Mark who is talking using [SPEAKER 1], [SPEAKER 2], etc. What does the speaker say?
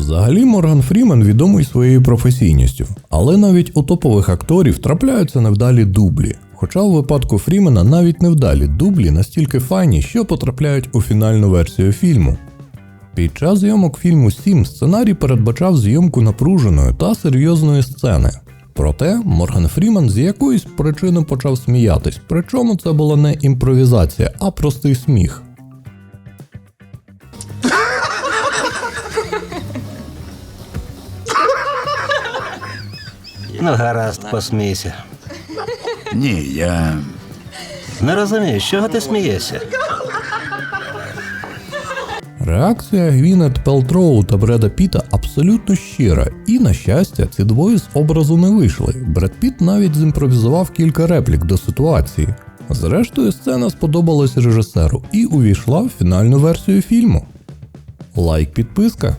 [SPEAKER 1] Взагалі Морган Фрімен відомий своєю професійністю, але навіть у топових акторів трапляються невдалі дублі. Хоча у випадку Фрімена навіть невдалі дублі настільки файні, що потрапляють у фінальну версію фільму. Під час зйомок фільму 7 сценарій передбачав зйомку напруженої та серйозної сцени. Проте Морган Фрімен з якоїсь причини почав сміятись, причому це була не імпровізація, а простий сміх.
[SPEAKER 2] Ну, гаразд, посмійся.
[SPEAKER 3] Ні, я.
[SPEAKER 2] Не розумію, з чого ти смієшся?
[SPEAKER 1] Реакція Гвінет Пелтроу та Бреда Піта абсолютно щира, і, на щастя, ці двоє з образу не вийшли. Бред Піт навіть зімпровізував кілька реплік до ситуації. Зрештою, сцена сподобалась режисеру і увійшла в фінальну версію фільму. Лайк, підписка.